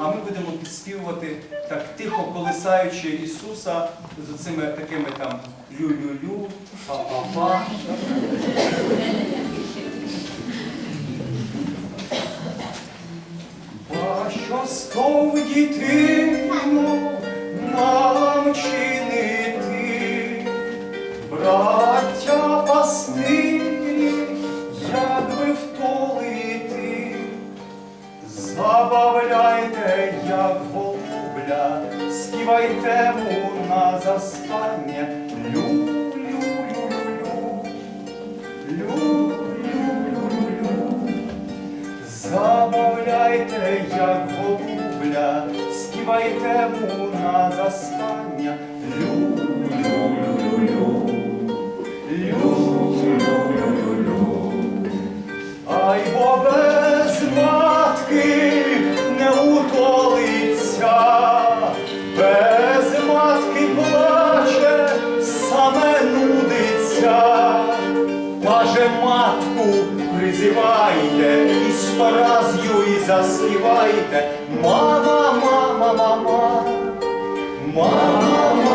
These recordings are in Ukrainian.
а ми будемо підспівувати так тихо колисаючи Ісуса з оцими такими там лю-лю-лю, па-па-па. Що Щастов дітину нам чинити, брат. Співай тему на застання. Лю-лю-лю-лю, замовляйте, як голубля, співай тему на застання. Лю-лю-лю-лю. муку призивайте, і з паразю і заспівайте. Мама, мама, мама, мама.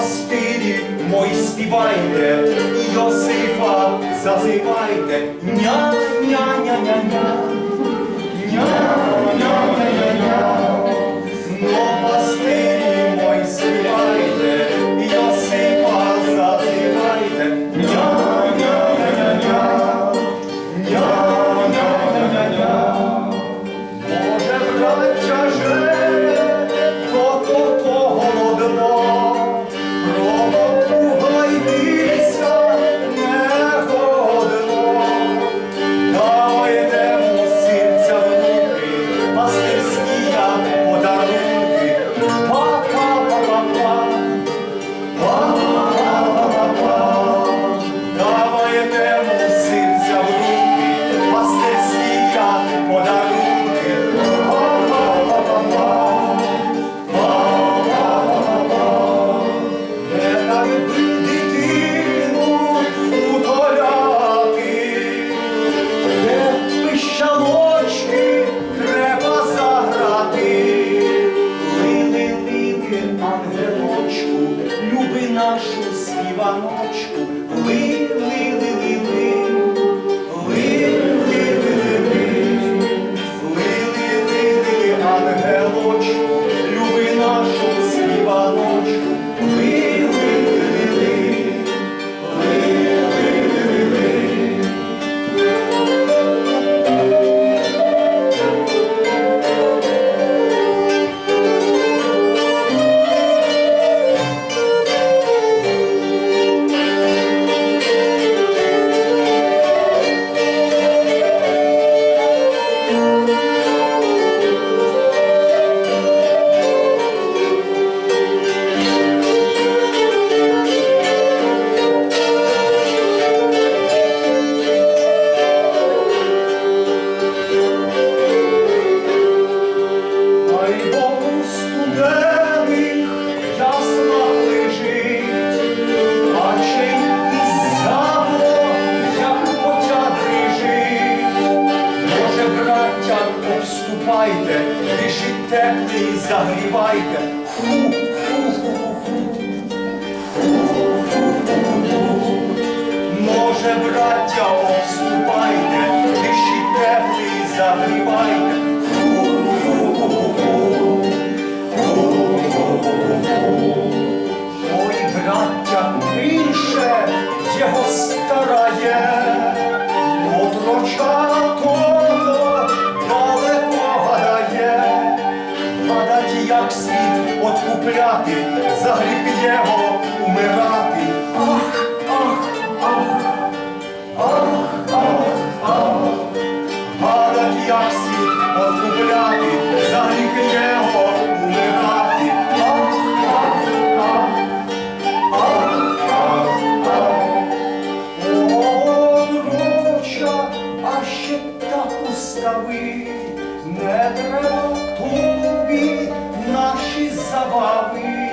монастирі, мої співайте, Йосифа зазивайте, ня ня ня ня ня. Ня ня ня ня ня. нашу співаночку. теплий загрівайте. Може, браття, обступайте, тиші теплий загрівайте. купляти, за гріх Єго умирати. Ох! Забави,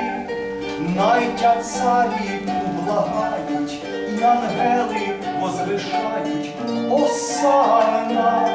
найтя царі благають, і ангели возвишають Осана,